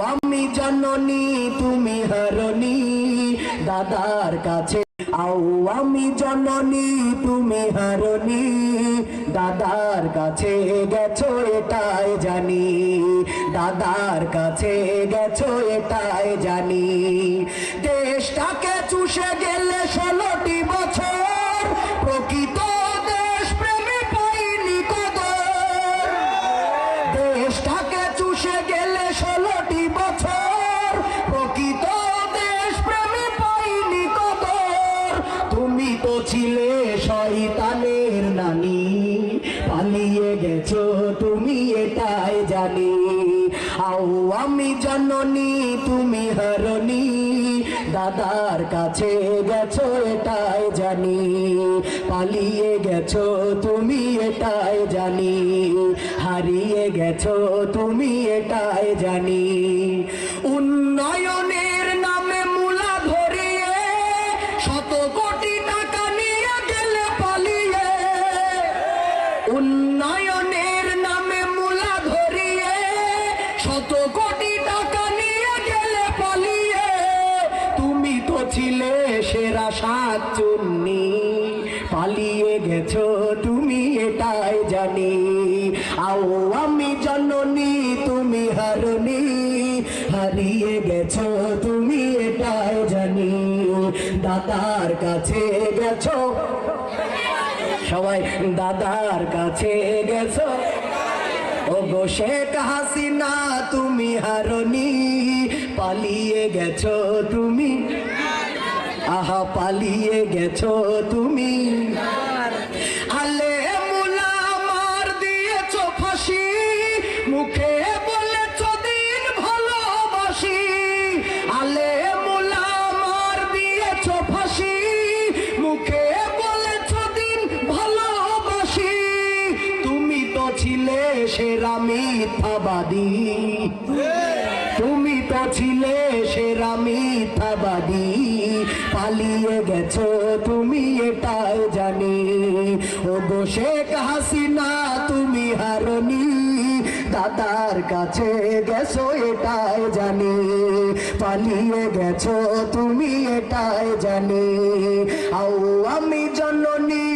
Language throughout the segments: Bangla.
আমি জননী, তুমি হারনি। দাদার কাছে আও, আমি জননী, তুমি হারনি। দাদার কাছে গেছো, এটাই জানি। দাদার কাছে গেছো, এটাই জানি। দেশটাকে চুষে গেলে ষোলোটি তো ছিলে শয়তানের নানি। পালিয়ে গেছো তুমি এটাই জানি। আও আমি জননী, তুমি হারনি দাদার কাছে গেছো এটাই জানি। পালিয়ে গেছো তুমি এটাই জানি। হারিয়ে গেছো তুমি এটাই জানি। উন্নয়নের নামে মূলা ধরিয়ে শত কোটি টাকা নিয়ে গেলে পালিয়ে। তুমি তো সেরা সাত চুন্নি। পালিয়ে গেছো, তুমি এটাই জানি। আও আমি জননী, তুমি হারনি হারিয়ে গেছো, তুমি এটাই জানি। দাদার কাছে গেছো। সবাই দাদার কাছে গেছো? ও গো শেখ হাসিনা, তুমি হারনি, পালিয়ে গেছো তুমি? আহা, পালিয়ে গেছো তুমি? আলে ছিলে সেরা মিথ্যাবাদী। তুমি তো ছিলে সেরা মিথ্যাবাদী। পালিয়ে গেছো তুমি এটাই জানি। ও গো শেখ হাসিনা, তুমি হারনি। দাদার কাছে গেছো এটাই জানি। পালিয়ে গেছো তুমি এটাই জানি। আও আমি জননী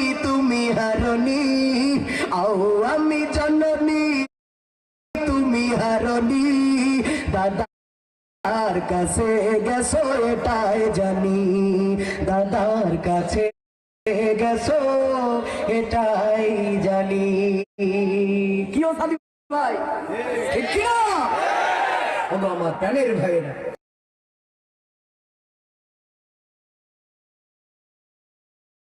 হারনি দাদার কাছে গেছো এটাই জানি। দাদার কাছে গেছো এটাই জানি। কি সাদি ভাই ঠিক না আমার প্যানের ভাইরা